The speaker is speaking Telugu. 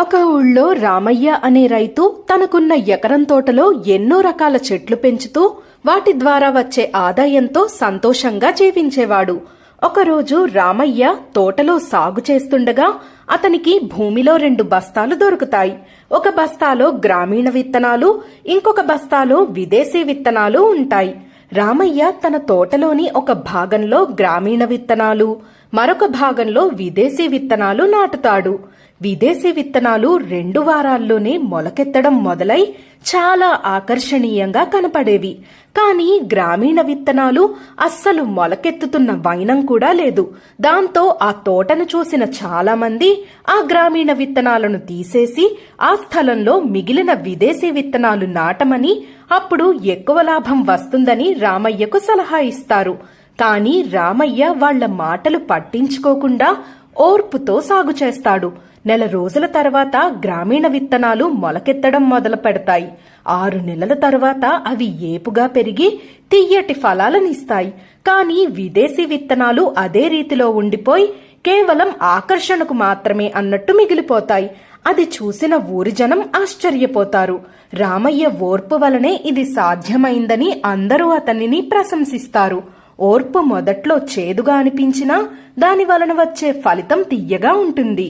ఒక ఊళ్ళో రామయ్య అనే రైతు తనకున్న ఎకరం తోటలో ఎన్నో రకాల చెట్లు పెంచుతూ వాటి ద్వారా వచ్చే ఆదాయంతో సంతోషంగా జీవించేవాడు. ఒకరోజు రామయ్య తోటలో సాగు చేస్తుండగా అతనికి భూమిలో రెండు బస్తాలు దొరుకుతాయి. ఒక బస్తాలో గ్రామీణ విత్తనాలు ఇంకొక బస్తాలో విదేశీ విత్తనాలు ఉంటాయి. రామయ్య తన తోటలోని ఒక భాగంలో గ్రామీణ విత్తనాలు మరొక భాగంలో విదేశీ విత్తనాలు నాటుతాడు. విదేశీ విత్తనాలు రెండు వారాల్లోనే మొలకెత్తడం మొదలై చాలా ఆకర్షణీయంగా కనపడేవి. కానీ గ్రామీణ విత్తనాలు అస్సలు మొలకెత్తుతున్న వైనం కూడా లేదు. దాంతో ఆ తోటను చూసిన చాలామంది ఆ గ్రామీణ విత్తనాలను తీసేసి ఆ స్థలంలో మిగిలిన విదేశీ విత్తనాలు నాటమని అప్పుడు ఎక్కువ లాభం వస్తుందని రామయ్యకు సలహా ఇస్తారు. కానీ రామయ్య వాళ్ళ మాటలు పట్టించుకోకుండా ఓర్పుతో సాగు చేస్తాడు. నెల రోజుల తర్వాత గ్రామీణ విత్తనాలు మొలకెత్తడం మొదలు పెడతాయి. ఆరు నెలల తర్వాత అవి ఏపుగా పెరిగి తియ్యటి ఫలాలనిస్తాయి. కానీ విదేశీ విత్తనాలు అదే రీతిలో ఉండిపోయి కేవలం ఆకర్షణకు మాత్రమే అన్నట్టు మిగిలిపోతాయి. అది చూసిన ఊరి జనం ఆశ్చర్యపోతారు. రామయ్య ఓర్పు వలనే ఇది సాధ్యమైందని అందరూ అతనిని ప్రశంసిస్తారు. ఓర్పు మొదట్లో చేదుగా అనిపించినా దాని వలన వచ్చే ఫలితం తియ్యగా ఉంటుంది.